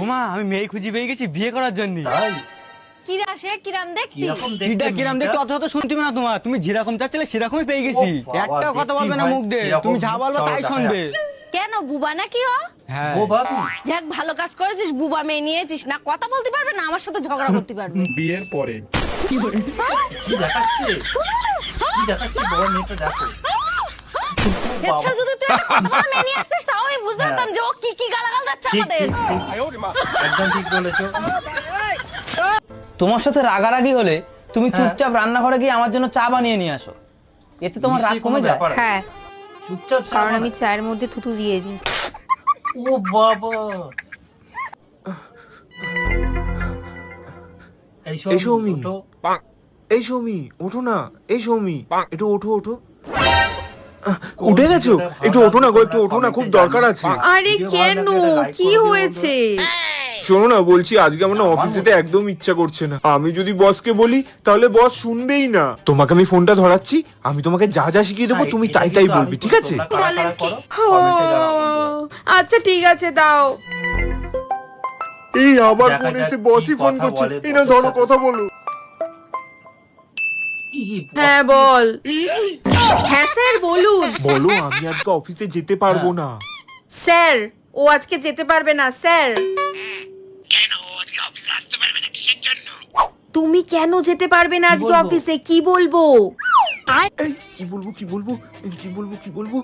হুমা আমি মেয়ে খুঁজে পেয়ে গেছি বিয়ে করার জন্য। কিরা সে কিরাম দেখতি? কিটা কিরাম দেখতে? অত অত শুনতে না তোমার। তুমি যেরকম চাচ্ছিলে সেরকমই পেয়ে গেছি। একটা কথা বলবে না মুখ দিয়ে। তুমি যা বলবে তাই শুনবে। কেন বুবা নাকি ও? হ্যাঁ। ও বাবু। যাক ভালো কাজ করেছিস বুবা মেয়ে নিয়েছিস। না কথা বলতে পারবে না আমার সাথে ঝগড়া করতে পারবে। বিয়ের পরে। কি দেখাচ্ছে? কি দেখাচ্ছে? বড় মেয়েটা দেখো। এছাড়া যদি তুই একটা কথা বলে নিয়ে আসতিস তাও আমি বুঝতে। পারতাম যে ও কি কি গালাগাল দিচ্ছে আমাদের ঠিক ঠিক একদম ঠিক বলেছ তোমার সাথে রাগারাগি হলে তুমি হ্যাঁ। চুপচাপ রান্নাঘরে গিয়ে আমার জন্য চা বানিয়ে নিয়ে আসো। এতে তোমার রাগ কমে যায়। হ্যাঁ। চুপচাপ কারণ আমি চায়ের মধ্যে থুতু দিয়ে দিই। ও বাবা। এই এই সৌমি। ওঠো। এই সৌমি ওঠো না। এই সৌমি একটু ওঠো ওঠো। উঠে গেছো? একটু ওঠো না গো একটু ওঠো না খুব দরকার আছে। আরে কেন? কি হয়েছে? শোনো না বলছি আজকে আমার না অফিস যেতে একদম ইচ্ছা করছে না। আমি যদি বসকে বলি তাহলে বস শুনবেই না। তোমাকে আমি ফোনটা ধরাচ্ছি আমি তোমাকে যা যা শিখিয়ে দেবো তুমি তাই তাই বলবি ঠিক আছে। আচ্ছা ঠিক আছে দাও। এই আবার ফোন এসে বসই ফোন করছে। এই না ধরো কথা বলো। হ্যাঁ বল। হ্যাঁ স্যার বলুন। বলো আমি আজকে অফিসে যেতে পারব না। স্যার ও আজকে যেতে পারবে না স্যার। তুমি কেন যেতে পারবে না আজকে অফিসে কি বলব? এই কি বলব কি বলব? এই, কি বলব কি বলব?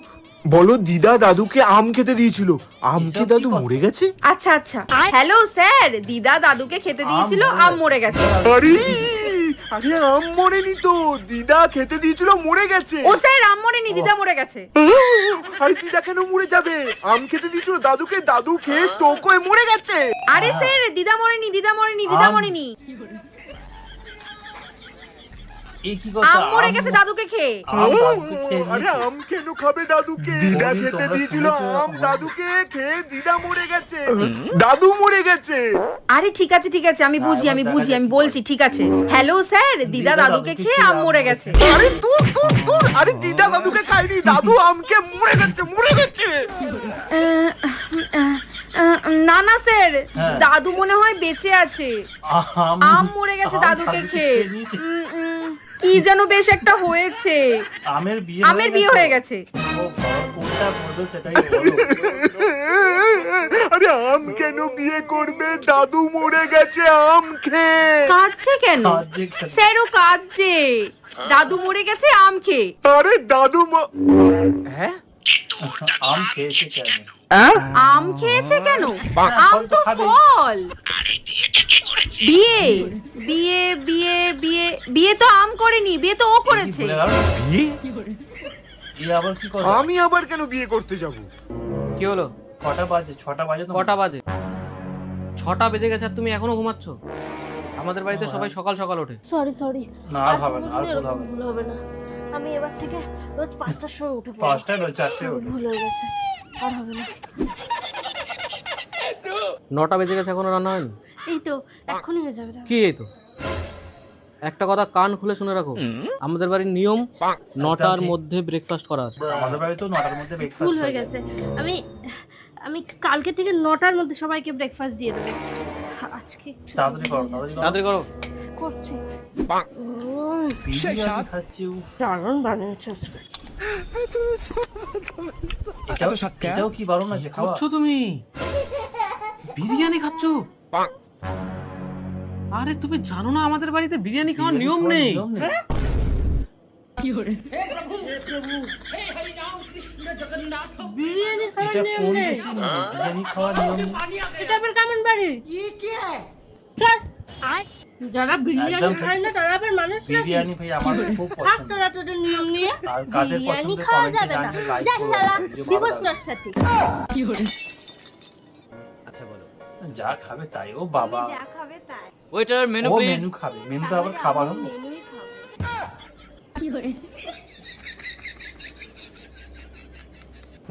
বলো দিদা দাদুকে আম খেতে দিয়েছিল। আম কি দাদু মরে গেছে? আচ্ছা আচ্ছা। হ্যালো স্যার দিদা দাদুকে খেতে দিয়েছিল আম মরে গেছে। আরে! আরে আম মরেনি তো। দিদা খেতে দিয়েছিল মরে গেছে। ও স্যার আম মরেনি দিদা মরে গেছে। আরে দিদা কেন মরে যাবে? আম খেতে দিয়েছিল দাদুকে দাদু খেয়ে স্ট্রোক হয়ে মরে গেছে। আরে স্যার দিদা মরেনি দিদা মরেনি দিদা মরেনি। এ কি কথা? আম মরে গেছে দাদুকে খেয়ে। আম দাদুকে খেয়ে আরে আম কেন খাবে দাদুকে। দিদা খেতে দিয়েছিল আম দাদুকে। খেয়ে দিদা মরে গেছে। দাদু মরে গেছে। আরে ঠিক আছে ঠিক আছে আমি বুঝি আমি বুঝি আমি বলছি ঠিক আছে। হ্যালো স্যার দিদা দিদা দাদুকে খেয়ে আম মরে গেছে। আরে দূর দূর দূর আরে দিদা দাদুকে খায়নি দাদু আমকে মরে গেছে মরে গেছে। না না স্যার। দাদু মনে হয় বেঁচে আছে। আম মরে গেছে দাদুকে খেয়ে। কি যেন বেশ একটা হয়েছে। আমের বিয়ে আমের বিয়ে হয়ে গেছে। আরে আম কেন বিয়ে করবে? দাদু মরে গেছে আম খেয়ে। কাঁদছে কেন? কাঁদছে কেন? স্যার ও কাঁদছে। দাদু মরে গেছে আম খেয়ে। আরে দাদু হ্যাঁ? আম খেয়েছে কেন? আম খেয়েছে কেন? হ্যাঁ, আম ফল তো তো খাবেই। বিয়ে বিয়ে বিয়ে বিয়ে বিয়ে তো আম করেনি বিয়ে তো ও করেছে? বিয়ে? আবার কি করে আমি আবার কেন বিয়ে করতে যাব? কি হলো? ছটা বাজে? ছটা বাজে কটা বাজে? ছটা বেজে গেছে আর তুমি এখনও ঘুমাচ্ছ? আমাদের বাড়িতে সবাই সকাল সকাল ওঠে। সরি সরি না আর হবে না আর ভুল হবে না। আমি এবার থেকে রোজ পাঁচটার সময় উঠে পড়ব। পাঁচটায় রোজ চারটে ভুল হয়ে গেছে আর হবে না। নটা বেজে গেছে এখনও রান্না হয়নি? এই তো এখনই হয়ে যাবে। কি এই তো? একটা কথা কান খুলে শুনে রাখো। আমাদের বাড়ির নিয়ম নটার মধ্যে ব্রেকফাস্ট করা আছে আমাদের বাড়ি তো নটার মধ্যে ব্রেকফাস্ট ভুল হয়ে গেছে। আমি আমি কালকে থেকে নটার মধ্যে সবাইকে ব্রেকফাস্ট দিয়ে দেবো। আজকে তাড়াতাড়ি করো তাড়াতাড়ি করো। করছি। খাচ্ছি দারুণ বানিয়েছে আজকে। এটাও এটাও কি? বারণ আছে খাওয়া? তুমি? বিরিয়ানি খাচ্ছ? আরে তুমি জানো না আমাদের বাড়িতে বিরিয়ানি খাওয়ার নিয়ম নেই? নিয়ম বিরিয়ানি খাওয়ার নিয়ম নেই? বিরিয়ানি খাওয়ার নিয়ম এটা আবার কেমন বাড়ি? যারা বিরিয়ানি খায় না তারা আবার মানুষ নাকি? বিরিয়ানি ভাই আমার খুব পছন্দ। তোরা তোদের নিয়ম নিয়ে। বিরিয়ানি খাওয়া যাবে না। যা শালা দিবস সাথে। যা খাবে তাই ও বাবা। খাবে তাই। ওইটার মেনু প্লিজ মেনু খাবে মেনুটা আবার খাবার হলো?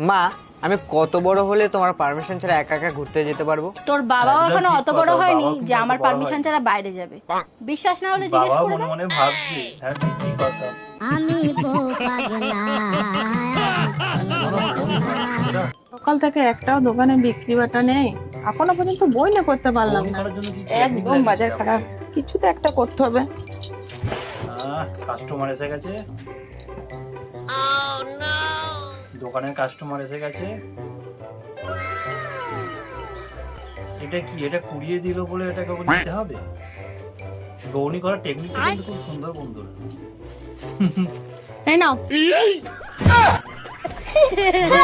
মা আমি কত বড় হলে তোমার পারমিশন ছাড়া একা একা ঘুরতে যেতে পারব? তোর বাবাও এখনও অত বড় হয়নি যে আমার পারমিশন ছাড়া বাইরে যাবে। বিশ্বাস না হলে জিজ্ঞেস করে মনে মনে ভাবছে হ্যাঁ ঠিকই কথা। সকাল থেকে একটাও দোকানে বিক্রি বাটা নেই? এখনও পর্যন্ত বই না করতে পারলাম না। একদম বাজার খারাপ। কিছু তো একটা করতে হবে। কাস্টমার এসে গেছে। দোকানের কাস্টমার এসে গেছে। এটা কি? এটা কুড়িয়ে দিল বলে এটাকে আবার দিতে হবে? বৌনি করার টেকনিকটা কিন্তু খুব সুন্দর বন্ধুরা এই নাও।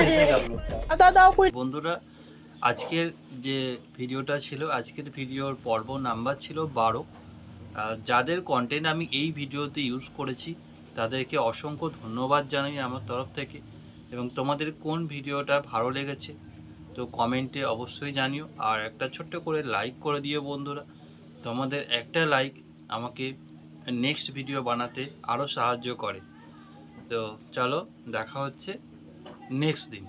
এসে গেল। লোকটা। দাও দাও বন্ধুরা আজকের যে ভিডিওটা ছিল, আজকের ভিডিওর পর্ব নাম্বার ছিল বারো। যাদের কন্টেন্ট আমি এই ভিডিওতে ইউজ করেছি, তাদেরকে অসংখ্য ধন্যবাদ জানাই আমার তরফ থেকে। এবং তোমাদের কোন ভিডিওটা ভালো লেগেছে, তো কমেন্টে অবশ্যই জানিও। আর একটা ছোট্ট করে লাইক করে দিও বন্ধুরা। তোমাদের একটা লাইক আমাকে নেক্সট ভিডিও বানাতে আরও সাহায্য করে। তো চলো, দেখা হচ্ছে নেক্সট দিন।